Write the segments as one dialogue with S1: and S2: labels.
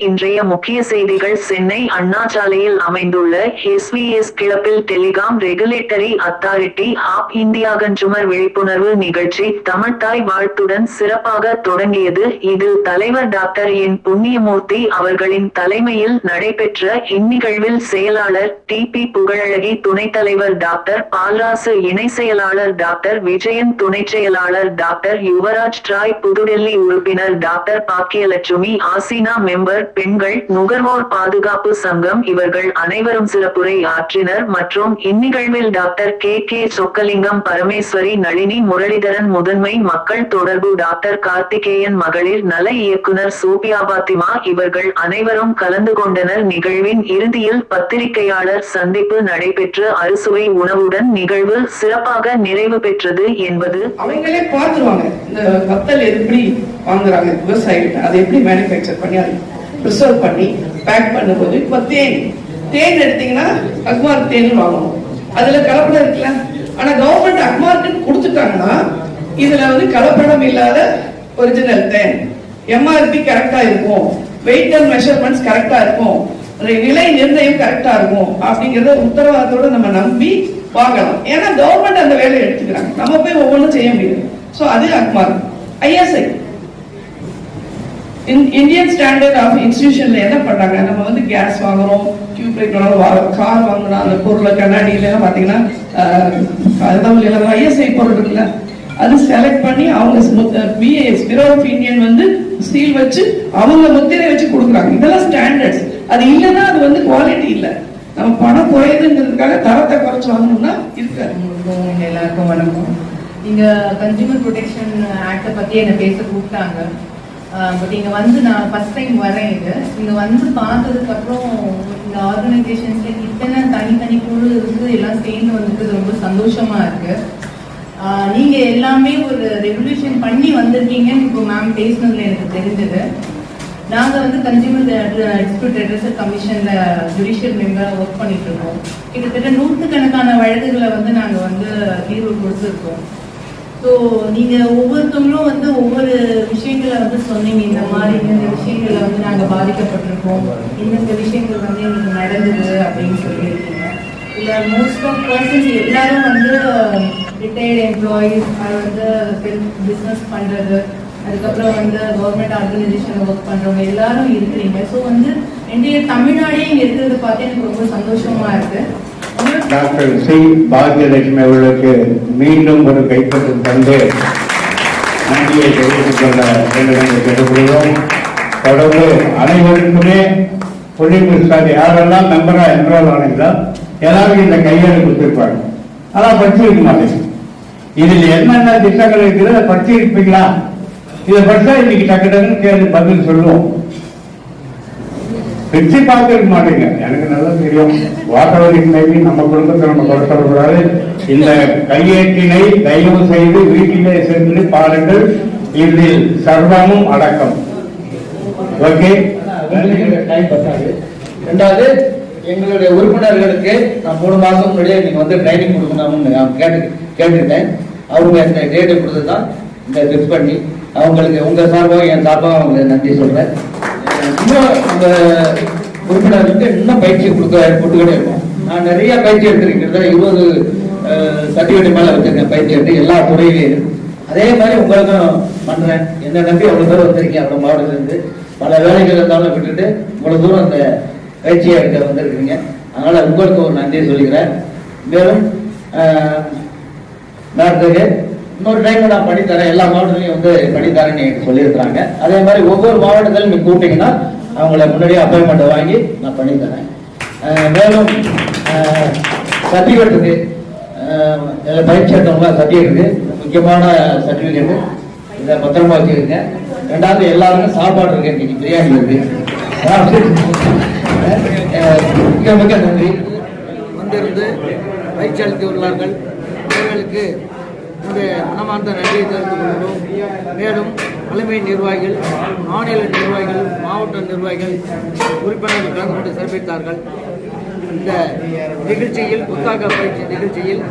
S1: இன்றைய முக்கிய செய்திகள் சென்னை அண்ணா சாலையில் அமைந்துள்ள எஸ்விஎஸ் கிளப்பில் telecom regulatory authority of India consumer விழிப்புணர்வு நிகழ்ச்சி தமிழ்தாய் வாழ்த்துடன் சிறப்பாக தொடங்கியது. இதில் தலைவர் டாக்டர் என் புண்ணியமூர்த்தி அவர்களின் தலைமையில் நடைபெற்ற இந்நிகழ்வில் செயலாளர் டி பி புகழழகி துணைத் தலைவர் டாக்டர் பால்ராசு இணை செயலாளர் டாக்டர் விஜயன் துணைச் செயலாளர் டாக்டர் யுவராஜ் ட்ராய் புதுடெல்லி உறுப்பினர் டாக்டர் பாக்கியலட்சுமி ஆசினா மெம்பர் பெண்கள் நுகர்வோர் பாதுகாப்பு சங்கம் இவர்கள் அனைவரும் சிறப்புரை ஆற்றினர் மற்றும் இந்நிகழ்வில் doctor K K Chockalingam Parameswari Nalini Muralidharan முதன்மை மக்கள் தொடர்பு டாக்டர் கார்த்திகேயன் மகளிர் நல இயக்குனர் சோபியா பாத்திமா இவர்கள் அனைவரும் கலந்து கொண்டனர். நிகழ்வின் இறுதியில் பத்திரிகையாளர் சந்திப்பு நடைபெற்று அறுசுவை உணவுடன் நிகழ்வு சிறப்பாக நிறைவு பெற்றது என்பது
S2: அவங்களே பார்த்துருவாங்க. இந்த வத்தல் எப்படி வாங்குறாங்க விவசாயிகள் அதை எப்படி மேனுஃபேக்சர் பண்ணி அதை ப்ரிசர்வ் பண்ணி பேக் பண்ணும்போது இப்போ தேன் தேன் எடுத்தீங்கன்னா அக்மார்க் தேன் வாங்கணும். அதுல கலப்படம் இருக்குல்ல? ஆனா கவர்மெண்ட் அக்மார்க்குன்னு கொடுத்துட்டாங்கன்னா இதுல வந்து கலப்படம் இல்லாத ஒரிஜினல் தேன். எம்ஆர்பி கரெக்டா இருக்கும். வெயிட் அண்ட் மெஷர்மெண்ட்ஸ் கரெக்டா இருக்கும். விலை நிர்ணயம் கரெக்டா இருக்கும். அப்படிங்கறத உத்தரவாதத்தோட நம்ம நம்பி வாங்கலாம். ஏன்னா கவர்மெண்ட் அந்த வேலையை எடுத்துக்கிறாங்க. நம்ம போய் ஒவ்வொன்றும் செய்ய முடியாது. ஸோ அது Agmark. ISI Indian standard of இன்ஸ்டியூஷன்ல என்ன பண்ணாங்க? நம்ம வந்து கேஸ் வாங்குறோம் டியூப் லைட் வாங்குறோம் கார் வாங்குறோம் அந்த பொருளை கண்ணாடியில எல்லாம் பாத்தீங்கன்னா அதுதான் ஐஎஸ்ஐ பொருள் இருக்குல்ல அது செலக்ட் பண்ணி அவங்க பிஏஎஸ் பியூரோ ஆஃப் இந்தியன் வந்து ஸ்டீல் வச்சு அவங்க முத்திரை வச்சு கொடுக்குறாங்க. இதெல்லாம் ஸ்டாண்டர்ட்ஸ் அது இல்லைன்னா அது வந்து குவாலிட்டி இல்லை. நம்ம பணம் குறையுதுங்கிறதுக்காக தரத்தை குறைச்சு வாங்கணும்னா இருக்காது
S3: எல்லாருக்கும் வணக்கம். இங்க கன்சியூமர் ப்ரொடெக்ஷன் ஆக்டை பத்தி என்ன பேச கூப்பிட்டாங்க. பட் இங்கே வந்து நான் ஃபர்ஸ்ட் டைம் வரேன் இது இங்கே வந்து பார்த்ததுக்கப்புறம் இந்த ஆர்கனைசேஷன்ஸ்ல இத்தனை தனித்தனி குழு இருந்து எல்லாம் சேர்ந்து வந்துட்டு ரொம்ப சந்தோஷமா இருக்கு. நீங்கள் நீங்க எல்லாமே ஒரு ரெவல்யூஷன் பண்ணி வந்திருக்கீங்கன்னு இப்போ மேம் பேசினதுல எனக்கு தெரிஞ்சது. நாங்க வந்து கன்சியூமர் டிஸ்பியூட் ரெட்ரஸல் கமிஷன்ல ஜுடிஷியல் மெம்பரா ஒர்க் பண்ணிட்டு இருக்கோம். கிட்டத்தட்ட நூற்றுக்கணக்கான வழக்குகளை வந்து நாங்க வந்து தீர்வு கொடுத்துருக்கோம். ஸோ நீங்க ஒவ்வொருத்தவங்களும் வந்து ஒவ்வொரு சொன்னீங்க இந்த மாதிரி இந்த விஷயங்களில் வந்து நாங்க பாதிக்கப்பட்டிருக்கோம். இந்தந்த விஷயங்கள் வந்து எங்களுக்கு நடந்தது அப்படின்னு சொல்லியிருக்கீங்க. இல்ல மோஸ்ட் ஆஃப் பர்சன்ஸ் எல்லாரும் வந்து ரிட்டையர்டு எம்ப்ளாயீஸ் அது வந்து பிஸ்னஸ் பண்றது அதுக்கப்புறம் வந்து கவர்மெண்ட் ஆர்கனைசேஷன் ஒர்க் பண்றவங்க எல்லாரும் இருக்கிறீங்க. ஸோ வந்து என்னுடைய தமிழ்நாடே இருக்கிறது பார்த்து எனக்கு ரொம்ப சந்தோஷமா இருக்கு.
S4: Doctor C. பாக்யலட்சுமி அவர்களுக்கு மீண்டும் ஒரு கைப்பற்றும் தந்து நன்றியை தெரிவித்துக் கொள்ள வேண்டும் என்று கேட்டுக்கொள்கிறோம். தொடர்ந்து அனைவருக்குமே பொலிட்டிக்ஸ் யாரெல்லாம் மெம்பரா என்ரோல் ஆனீங்களோ எல்லாரும் இந்த கையெழு கொடுத்திருப்பாங்க ஆனால் படிச்சிருக்க மாட்டேங்க இதில் என்னென்ன திட்டங்கள் இருக்குது அதை படிச்சிருப்பீங்களா? இதை படிச்சா இன்னைக்கு டக்கு டக்குன்னு கேள்வி பதில் சொல்லுவோம். பிரிச்சு பார்த்துருக்க மாட்டீங்க. எனக்கு நல்லா தெரியும். வாட்டவரின் நம்ம குடும்பத்தை நம்ம கொடுத்தக்கூடாது இந்த கையேற்றினை தயவு செய்து வீட்டிலே சென்று பாருங்கள். இதில் சர்வமும் அடக்கம். ஓகே?
S5: டைம் ரெண்டாவது எங்களுடைய உறுப்பினர்களுக்கு நான் மூணு மாசம் முன்னாடியே நீங்க வந்து ட்ரைனிங் கொடுக்கணும்னு நான் கேட்டு கேட்டுட்டேன். அவங்க இந்த டேட்டை கொடுத்து தான் இந்த ஃபிக்ஸ் பண்ணி அவங்களுக்கு உங்க சார்பாக என் சார்பாக அவங்களுக்கு நன்றி சொல்றேன். இன்னும் இந்த உறுப்பினர்களுக்கு இன்னும் பயிற்சி கொடுக்க கொடுத்துக்கிட்டே இருக்கோம் நான் நிறைய பயிற்சி எடுத்திருக்கேன் இருபது சர்டிஃபிகேட் மேல வச்சிருக்கேன் பயிற்சி எடுத்து எல்லா துறையிலையும் அதே மாதிரி உங்களுக்கும் பண்றேன். என்ன நம்பி அவ்வளவு தூரம் வந்திருக்கீங்க அவ்வளவு மாவட்டத்துல இருந்து. பல வேலைகள் இருந்தாலும் விட்டுட்டு இவ்வளவு தூரம் அந்த பயிற்சியை எடுக்க வந்திருக்கிறீங்க. அதனால உங்களுக்கு ஒரு நன்றி சொல்லிக்கிறேன். மேலும் ஆஹ், இன்னொரு டைம் நான் பண்ணித்தரேன் எல்லா மாவட்டத்திலையும் வந்து பண்ணித்தரேன்னு எனக்கு சொல்லியிருக்கிறாங்க. அதே மாதிரி ஒவ்வொரு மாவட்டத்திலும் நீங்க கூப்பிட்டீங்கன்னா அவங்கள முன்னாடியே அப்பாயின்மெண்ட் வாங்கி நான் பண்ணித்தரேன் மேலும் சர்டிஃபிகேட்டுக்கு பயிற்சி எடுத்தவங்க சர்டிஃபிகேட் முக்கியமான சர்டிஃபிகேட் இதை பத்திரமா வச்சுக்கோங்க. ரெண்டாவது எல்லாருக்கும் சாப்பாடு இருக்கு. இன்னைக்கு பிரியாணி இருக்கு. மிக மிக நன்றி. வந்திருந்து பயிற்சி அளித்து உள்ளார்கள். அவர்களுக்கு என்னுடைய மனமார்ந்த நன்றியை தெரிந்து கொள்கிறோம். மேலும் தலைமை நிர்வாகிகள் மாநில நிர்வாகிகள் மாவட்ட நிர்வாகிகள் உறுப்பினர்கள் கலந்து கொண்டு சிறப்பித்தார்கள். இந்த நிகழ்ச்சியில் புத்தாக்க பயிற்சி நிகழ்ச்சியில்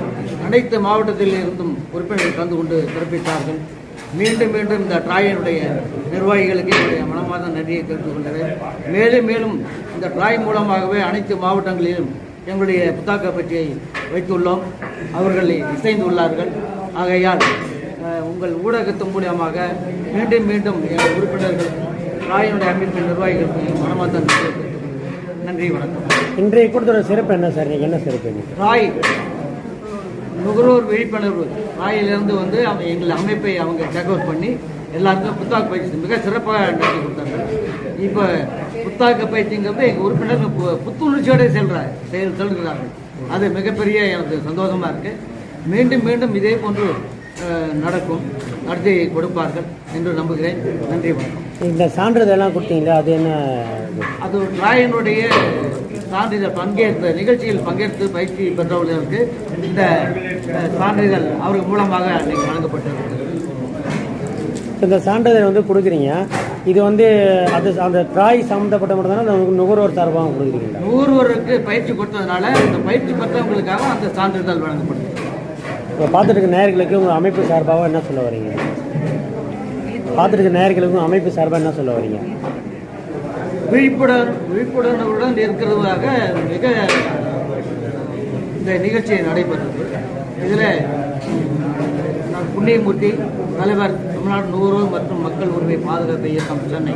S5: அனைத்து மாவட்டத்தில் இருந்தும் உறுப்பினர்கள் கலந்து கொண்டு சிறப்பித்தார்கள். மீண்டும் மீண்டும் இந்த ட்ராயினுடைய நிர்வாகிகளுக்கு என்னுடைய மனமார்ந்த நன்றியை தெரிந்து கொள்கிறேன். மேலும் மேலும் இந்த ட்ராய் மூலமாகவே அனைத்து மாவட்டங்களிலும் எங்களுடைய புத்தாக்க பற்றியை வைத்துள்ளோம். அவர்களை இசைந்துள்ளார்கள் ஆகையால் உங்கள் ஊடகத்தின் மூலியமாக மீண்டும் மீண்டும் எங்கள் உறுப்பினர்கள் ட்ராயினுடைய அமைப்பின் நிர்வாகிகளுக்கு என் மனமார்ந்த நன்றியை நன்றி வணக்கம்.
S6: இன்றைய கூட்டத்தோட சிறப்பு என்ன சார்? இன்னைக்கு என்ன சிறப்பு?
S5: ராய் நுகர்வோர் விழிப்புணர்வு ராயிலிருந்து வந்து அவங்க எங்கள் அமைப்பை அவங்க டேக் அவுட் பண்ணி எல்லாருக்கும் புத்தாக்க பயிற்சி மிக சிறப்பாக நடத்தி கொடுத்தாங்க. இப்போ புத்தாக்க பயிற்சிங்கிறது எங்கள் உறுப்பினர்கள் பு- புத்துணர்ச்சியோட செல்றாங்க செயல் செல்கிறார்கள் அது மிகப்பெரிய எனக்கு சந்தோஷமாக இருக்கு. மீண்டும் மீண்டும் இதே போன்று நடக்கும். நடத்தி கொடுப்பார்கள் என்று நம்புகிறேன். நன்றி வணக்கம்.
S6: இந்த சான்றிதழெல்லாம் கொடுத்தீங்களா? அது என்ன?
S5: அது ராயனுடைய சான்றிதழ் பங்கேற்ற நிகழ்ச்சியில் பங்கேற்று பயிற்சி பெற்றவர்களுக்கு இந்த சான்றிதழ் அவர்கள் மூலமாக அன்னைக்கு வழங்கப்பட்டிருக்கிறது.
S6: இந்த சான்றிதழ் வந்து கொடுக்குறீங்க. இது வந்து அது அந்த ட்ராய் சம்மந்தப்பட்ட மட்டும் தானே நுகர்வோர் சார்பாக கொடுக்குறீங்களா?
S5: நூறுவருக்கு பயிற்சி கொடுத்ததுனால இந்த பயிற்சி பெற்றவங்களுக்காக அந்த சான்றிதழ் வழங்கப்படுது
S6: இப்போ பார்த்துட்டு நேயர்களுக்கு உங்கள் அமைப்பு சார்பாக என்ன சொல்ல வரீங்க? பார்த்துட்டு இருக்க நேயர்களுக்கு அமைப்பு சார்பாக என்ன சொல்ல வரீங்க?
S5: விழிப்புடன் விழிப்புணர்வுடன் இருக்கிறதாக மிக இந்த நிகழ்ச்சியை நடைபெற்றது. இதில் நான் புண்ணியமூர்த்தி தலைவர் தமிழ்நாடு நுகர்வோர் மற்றும் மக்கள் உரிமை பாதுகாப்பு இயக்கம் சென்னை.